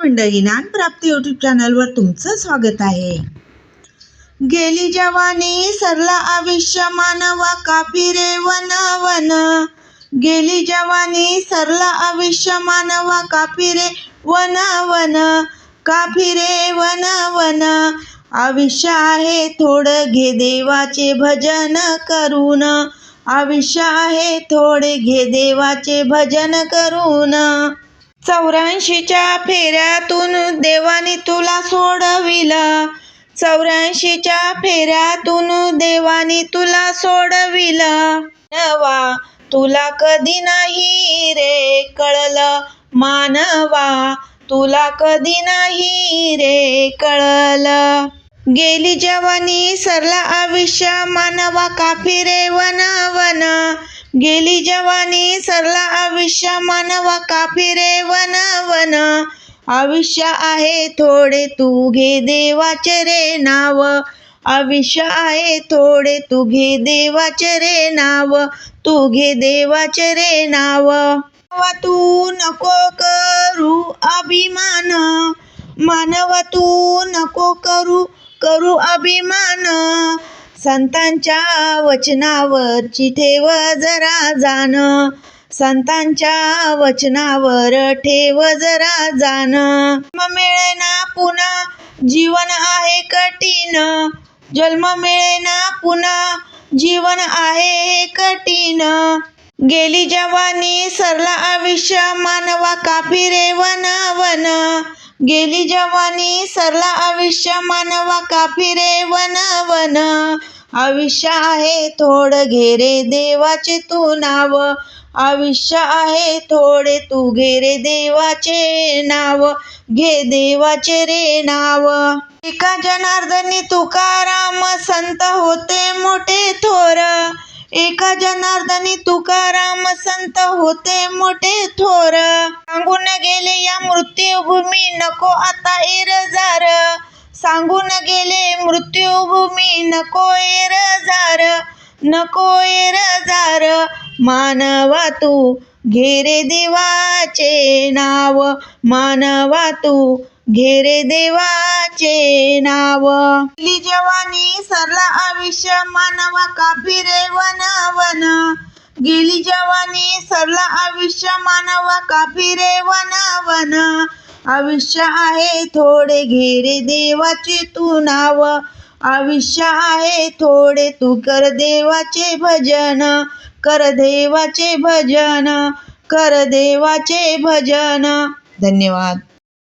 मंडळी ज्ञानप्राप्ती यूट्यूब चॅनलवर तुमचं स्वागत आहे. गेली जवानी सरला आयुष्य मानवा काफिरे वन वन गेली जवानी सरला आयुष्य मानवा काफिरे वन वन काफिरे वन वन आयुष्य आहे थोडं घे देवाचे भजन करून. आयुष्य आहे थोडे घे देवाचे भजन करून. चौऱ्याऐंशीच्या फेऱ्यातून देवाने तुला सोडविलं. चौऱ्याऐंशीच्या फेऱ्यातून देवाने तुला सोडविलं. मानवा तुला कधी नाही रे कळलं? मानवा तुला कधी नाही रे कळलं? गेली जवानी सरला आयुष्य मानवा काफिरे वन वन गेली जवानी सरला आयुष्य मानवा काफिरे वन वन. आयुष्य आहे थोडे तू घे देवाचे रे नाव. आयुष्य आहे थोडे तू घे देवाचे रे नाव. तू घे देवाचे रे नाव. तू नको करू अभिमान. मानव तू नको करू करू अभिमान. संतांच्या वचनावरची ठेव जरा जाण. संतांच्या वचनावर ठेव जरा जाण. जन्म मिळेना पुन्हा जीवन आहे कठीण. जन्म मिळेना पुन्हा जीवन आहे कठीण. गेली जवानी सरला आयुष्य मानवा काफिरे वन वन गेली जवानी सरला आयुष्य मानवा काफिरे वन वन. आयुष्य आहे थोडं घे रे देवाचे तू नाव. आयुष्य आहे थोडे तू घे रे देवाचे नाव. घे देवाचे रे नाव. एका जनार्दनी तुकाराम संत होते मोठे थोर. एका जनार्दनी तुकाराम संत होते मोठे थोर. सांगून गेले या मृत्यूभूमी नको आता एरजार. सांगून गेले मृत्यूभूमी नको एरजार. नको एरजार. मानवा तू घेरे देवाचे नाव. मानवा तू घेरे देवाचे नाव. जवानी सरला आयुष्य मानवा काफिरे वन वन गेली जवानी सरला आयुष्य मानवा काफी रे वनावन आयुष्य आहे थोडे घे रे देवाचे तू नाव. आयुष्य आहे थोडे तू कर देवाचे भजन कर देवाचे भजन कर देवाचे भजन. धन्यवाद.